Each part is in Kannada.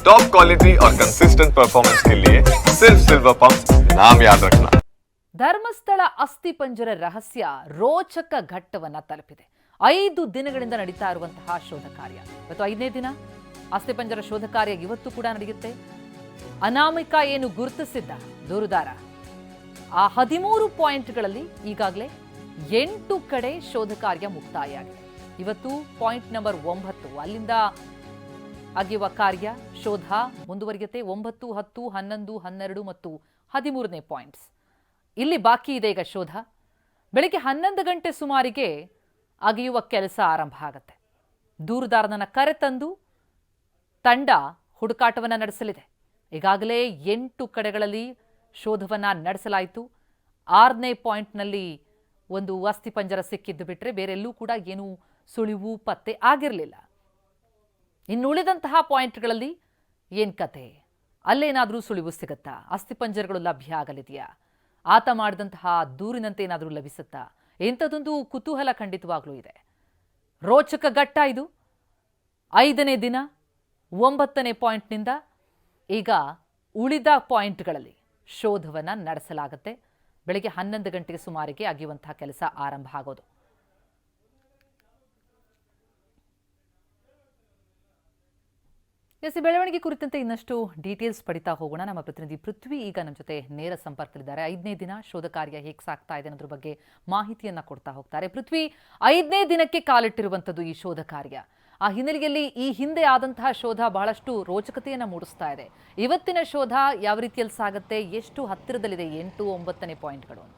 टॉप क्वालिटी और कंसिस्टेंट परफॉर्मेंस के लिए सिर्फ सिल्वर पंप नाम याद रखना ಧರ್ಮಸ್ಥಳ ಅಸ್ಥಿಪಂಜರ ರಹಸ್ಯ ರೋಚಕ ಘಟ್ಟವನ್ನ ತಲುಪಿದೆ ಐದು ದಿನಗಳಿಂದ ನಡೀತಾ ಇರುವಂತಹ ಶೋಧ ಕಾರ್ಯ ಇವತ್ತು ಐದನೇ ದಿನ ಅಸ್ಥಿಪಂಜರ ಶೋಧ ಕಾರ್ಯ ಇವತ್ತು ಕೂಡ ನಡೆಯುತ್ತೆ ಅನಾಮಿಕ ಏನು ಗುರುತಿಸಿದ್ದ ದೂರುದಾರ ಆ ಹದಿಮೂರು ಪಾಯಿಂಟ್ಗಳಲ್ಲಿ ಈಗಾಗಲೇ ಎಂಟು ಕಡೆ ಶೋಧ ಕಾರ್ಯ ಮುಕ್ತಾಯ ಆಗಿದೆ ಇವತ್ತು ಪಾಯಿಂಟ್ ನಂಬರ್ ಒಂಬತ್ತು ಅಲ್ಲಿಂದ ಅಗೆಯುವ ಕಾರ್ಯ, ಶೋಧ, ಮುಂದುವರಿಯುತ್ತೆ ಒಂಬತ್ತು, ಹತ್ತು, ಹನ್ನೊಂದು, ಹನ್ನೆರಡು ಮತ್ತು ಹದಿಮೂರನೇ ಪಾಯಿಂಟ್ಸ್. ಇಲ್ಲಿ ಬಾಕಿ ಇದೆ ಈಗ ಶೋಧ. ಬೆಳಿಗ್ಗೆ ಹನ್ನೊಂದು ಗಂಟೆ ಸುಮಾರಿಗೆ ಅಗೆಯುವ ಕೆಲಸ ಆರಂಭ ಆಗುತ್ತೆ. ಕರೆ ತಂದು ತಂಡ ಹುಡುಕಾಟವನ್ನು ನಡೆಸಲಿದೆ. ಈಗಾಗಲೇ ಎಂಟು ಕಡೆಗಳಲ್ಲಿ ಶೋಧವನ್ನ ನಡೆಸಲಾಯಿತು. ಆರನೇ ಪಾಯಿಂಟ್ನಲ್ಲಿ ಒಂದು ಅಸ್ಥಿಪಂಜರ ಸಿಕ್ಕಿದ್ದು ಬಿಟ್ಟರೆ ಬೇರೆಲ್ಲೂ ಕೂಡ ಏನೂ ಸುಳಿವು ಪತ್ತೆ ಆಗಿರಲಿಲ್ಲ. ಇನ್ನುಳಿದಂತಹ ಪಾಯಿಂಟ್ಗಳಲ್ಲಿ ಏನ್ ಕತೆ? ಅಲ್ಲೇನಾದರೂ ಸುಳಿವು ಸಿಗುತ್ತಾ? ಅಸ್ಥಿಪಂಜರಗಳು ಲಭ್ಯ ಆಗಲಿದೆಯಾ? ಆತ ಮಾಡಿದಂತಹ ದೂರಿನಂತೆ ಏನಾದರೂ ಲಭಿಸುತ್ತಾ? ಇಂಥದ್ದೊಂದು ಕುತೂಹಲ ಖಂಡಿತವಾಗಲೂ ಇದೆ. ರೋಚಕ ಘಟ್ಟ ಇದು. ಐದನೇ ದಿನ, ಒಂಬತ್ತನೇ ಪಾಯಿಂಟ್ನಿಂದ ಈಗ ಉಳಿದ ಪಾಯಿಂಟ್ಗಳಲ್ಲಿ ಶೋಧವನ್ನು ನಡೆಸಲಾಗುತ್ತೆ. ಬೆಳಗ್ಗೆ ಹನ್ನೊಂದು ಗಂಟೆಗೆ ಸುಮಾರಿಗೆ ಅಗೆಯುವಂತಹ ಕೆಲಸ ಆರಂಭ ಆಗೋದು. ಎಸ್ ಬೆಳವಣಿಗೆ ಕುರಿತಂತೆ ಇನ್ನಷ್ಟು ಡೀಟೇಲ್ಸ್ ಪಡಿತಾ ಹೋಗೋಣ. ನಮ್ಮ ಪ್ರತಿನಿಧಿ ಪೃಥ್ವಿ ಈಗ ನಮ್ಮ ಜೊತೆ ನೇರ ಸಂಪರ್ಕದಲ್ಲಿದ್ದಾರೆ. ಐದನೇ ದಿನ ಶೋಧ ಕಾರ್ಯ ಹೇಗೆ ಸಾಗ್ತಾ ಇದೆ ಅನ್ನೋದ್ರ ಬಗ್ಗೆ ಮಾಹಿತಿಯನ್ನ ಕೊಡ್ತಾ ಹೋಗ್ತಾರೆ. ಪೃಥ್ವಿ, ಐದನೇ ದಿನಕ್ಕೆ ಕಾಲಿಟ್ಟಿರುವಂಥದ್ದು ಈ ಶೋಧ ಕಾರ್ಯ. ಆ ಹಿನ್ನೆಲೆಯಲ್ಲಿ ಈ ಹಿಂದೆ ಆದಂತಹ ಶೋಧ ಬಹಳಷ್ಟು ರೋಚಕತೆಯನ್ನು ಮೂಡಿಸ್ತಾ ಇದೆ. ಇವತ್ತಿನ ಶೋಧ ಯಾವ ರೀತಿಯಲ್ಲಿ ಸಾಗುತ್ತೆ? ಎಷ್ಟು ಹತ್ತಿರದಲ್ಲಿದೆ? ಎಂಟು, ಒಂಬತ್ತನೇ ಪಾಯಿಂಟ್ಗಳು ಅಂತ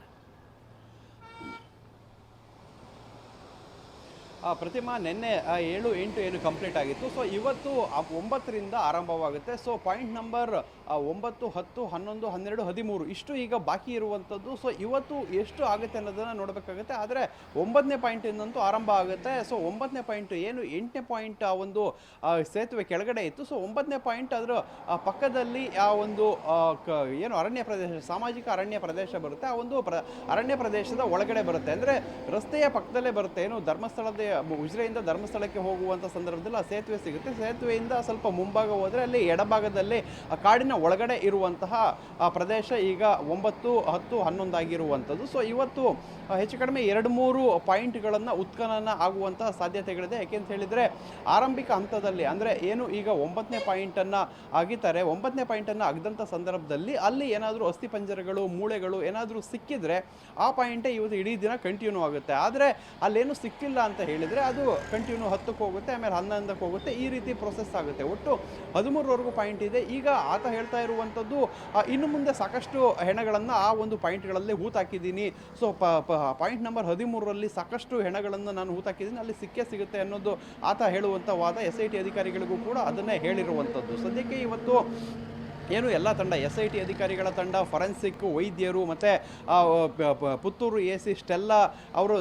ಆ, ಪ್ರತಿಮಾ ನಿನ್ನೆ ಏಳು ಎಂಟು ಏನು ಕಂಪ್ಲೀಟ್ ಆಗಿತ್ತು. ಸೊ ಇವತ್ತು ಒಂಬತ್ತರಿಂದ ಆರಂಭವಾಗುತ್ತೆ. ಸೊ ಪಾಯಿಂಟ್ ನಂಬರ್ ಒಂಬತ್ತು, ಹತ್ತು, ಹನ್ನೊಂದು, ಹನ್ನೆರಡು, ಹದಿಮೂರು ಇಷ್ಟು ಈಗ ಬಾಕಿ ಇರುವಂಥದ್ದು. ಸೊ ಇವತ್ತು ಎಷ್ಟು ಆಗುತ್ತೆ ಅನ್ನೋದನ್ನು ನೋಡಬೇಕಾಗುತ್ತೆ. ಆದರೆ ಒಂಬತ್ತನೇ ಪಾಯಿಂಟಿಂದಂತೂ ಆರಂಭ ಆಗುತ್ತೆ. ಸೊ ಒಂಬತ್ತನೇ ಪಾಯಿಂಟ್ ಏನು? ಎಂಟನೇ ಪಾಯಿಂಟ್ ಆ ಒಂದು ಸೇತುವೆ ಕೆಳಗಡೆ ಇತ್ತು. ಸೊ ಒಂಬತ್ತನೇ ಪಾಯಿಂಟ್ ಅದರ ಪಕ್ಕದಲ್ಲಿ ಆ ಒಂದು ಏನು ಅರಣ್ಯ ಪ್ರದೇಶ, ಸಾಮಾಜಿಕ ಅರಣ್ಯ ಪ್ರದೇಶ ಬರುತ್ತೆ. ಆ ಒಂದು ಪ್ರ, ಅರಣ್ಯ ಪ್ರದೇಶದ ಒಳಗಡೆ ಬರುತ್ತೆ. ಅಂದರೆ ರಸ್ತೆಯ ಪಕ್ಕದಲ್ಲೇ ಬರುತ್ತೆ. ಏನು ಧರ್ಮಸ್ಥಳದ ಉಜಿರೆಯಿಂದ ಧರ್ಮಸ್ಥಳಕ್ಕೆ ಹೋಗುವಂಥ ಸಂದರ್ಭದಲ್ಲಿ ಆ ಸೇತುವೆ ಸಿಗುತ್ತೆ. ಸೇತುವೆಯಿಂದ ಸ್ವಲ್ಪ ಮುಂಭಾಗ ಹೋದರೆ ಅಲ್ಲಿ ಎಡಭಾಗದಲ್ಲಿ ಆ ಕಾಡಿನ ಒಳಗಡೆ ಇರುವಂತಹ ಪ್ರದೇಶ ಈಗ ಒಂಬತ್ತು, ಹತ್ತು, ಹನ್ನೊಂದಾಗಿರುವಂಥದ್ದು. ಸೊ ಇವತ್ತು ಹೆಚ್ಚು ಕಡಿಮೆ ಎರಡು, ಮೂರು ಪಾಯಿಂಟ್ಗಳನ್ನು ಉತ್ಖನನ ಆಗುವಂತಹ ಸಾಧ್ಯತೆಗಳಿದೆ. ಯಾಕೆಂತ ಹೇಳಿದರೆ, ಆರಂಭಿಕ ಹಂತದಲ್ಲಿ ಅಂದರೆ ಏನು ಈಗ ಒಂಬತ್ತನೇ ಪಾಯಿಂಟನ್ನು ಅಗಿತಾರೆ ಒಂಬತ್ತನೇ ಪಾಯಿಂಟನ್ನು ಅಗ್ದಂಥ ಸಂದರ್ಭದಲ್ಲಿ ಅಲ್ಲಿ ಏನಾದರೂ ಅಸ್ಥಿಪಂಜರಗಳು ಮೂಳೆಗಳು ಏನಾದರೂ ಸಿಕ್ಕಿದ್ರೆ, ಆ ಪಾಯಿಂಟೇ ಇವತ್ತು ಇಡೀ ದಿನ ಕಂಟಿನ್ಯೂ ಆಗುತ್ತೆ. ಆದರೆ ಅಲ್ಲೇನು ಸಿಕ್ಕಿಲ್ಲ ಅಂತ ಹೇಳಿದರೆ ಅದು ಕಂಟಿನ್ಯೂ ಹತ್ತಕ್ಕೆ ಹೋಗುತ್ತೆ, ಆಮೇಲೆ ಹನ್ನೊಂದಕ್ಕೆ ಹೋಗುತ್ತೆ. ಈ ರೀತಿ ಪ್ರೊಸೆಸ್ ಆಗುತ್ತೆ. ಒಟ್ಟು ಹದಿಮೂರವರೆಗೂ ಪಾಯಿಂಟ್ ಇದೆ. ಈಗ ಆತ ಹೇಳ್ತಾ ಇರುವಂಥದ್ದು ಇನ್ನು ಮುಂದೆ ಸಾಕಷ್ಟು ಹೆಣಗಳನ್ನು ಆ ಒಂದು ಪಾಯಿಂಟ್ಗಳಲ್ಲಿ ಹೂತಾಕಿದ್ದೀನಿ. ಸೊ ಪಾಯಿಂಟ್ ನಂಬರ್ ಹದಿಮೂರರಲ್ಲಿ ಸಾಕಷ್ಟು ಹೆಣಗಳನ್ನು ನಾನು ಹೂತಾಕಿದ್ದೀನಿ. ಅಲ್ಲಿ ಸಿಕ್ಕೇ ಸಿಗುತ್ತೆ ಅನ್ನೋದು ಆತ ಹೇಳುವಂಥ ವಾದ. ಎಸ್ ಐ ಟಿ ಅಧಿಕಾರಿಗಳಿಗೂ ಕೂಡ ಅದನ್ನೇ ಹೇಳಿರುವಂಥದ್ದು. ಸದ್ಯಕ್ಕೆ ಇವತ್ತು ಏನು ಎಲ್ಲ ತಂಡ ಎಸ್ ಐ ಟಿ ಅಧಿಕಾರಿಗಳ ತಂಡ ಫೊರೆನ್ಸಿಕ್ ವೈದ್ಯರು ಮತ್ತು ಪುತ್ತೂರು ಎ ಸಿ ಸ್ಟೆಲ್ಲ ಅವರು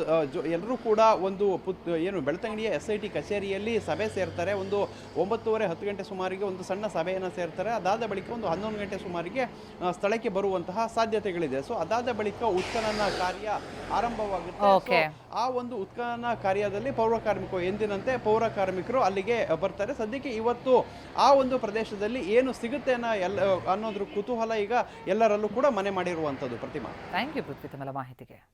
ಎಲ್ಲರೂ ಕೂಡ ಒಂದು ಪುತ್ ಏನು ಬೆಳ್ತಂಗಡಿಯ ಎಸ್ ಐ ಟಿ ಕಚೇರಿಯಲ್ಲಿ ಸಭೆ ಸೇರ್ತಾರೆ. ಒಂದು ಒಂಬತ್ತುವರೆ ಹತ್ತು ಗಂಟೆ ಸುಮಾರಿಗೆ ಒಂದು ಸಣ್ಣ ಸಭೆಯನ್ನು ಸೇರ್ತಾರೆ. ಅದಾದ ಬಳಿಕ ಒಂದು ಹನ್ನೊಂದು ಗಂಟೆ ಸುಮಾರಿಗೆ ಸ್ಥಳಕ್ಕೆ ಬರುವಂತಹ ಸಾಧ್ಯತೆಗಳಿದೆ. ಸೊ ಅದಾದ ಬಳಿಕ ಉತ್ಖನನ ಕಾರ್ಯ ಆರಂಭವಾಗುತ್ತೆ. ಆ ಒಂದು ಉತ್ಖನನ ಕಾರ್ಯದಲ್ಲಿ ಪೌರ ಕಾರ್ಮಿಕರು ಎಂದಿನಂತೆ ಪೌರ ಕಾರ್ಮಿಕರು ಅಲ್ಲಿಗೆ ಬರ್ತಾರೆ. ಸದ್ಯಕ್ಕೆ ಇವತ್ತು ಆ ಒಂದು ಪ್ರದೇಶದಲ್ಲಿ ಏನು ಸಿಗುತ್ತೆ ಅನ್ನೋ ಎಲ್ಲ ಅನ್ನೋದ್ರ ಕುತೂಹಲ ಈಗ ಎಲ್ಲರಲ್ಲೂ ಕೂಡ ಮನೆ ಮಾಡಿರುವಂಥದ್ದು ಪ್ರತಿಮಾ. ಥ್ಯಾಂಕ್ ಯು ಪೃಥ್ವಿ ಮಾಹಿತಿಗೆ.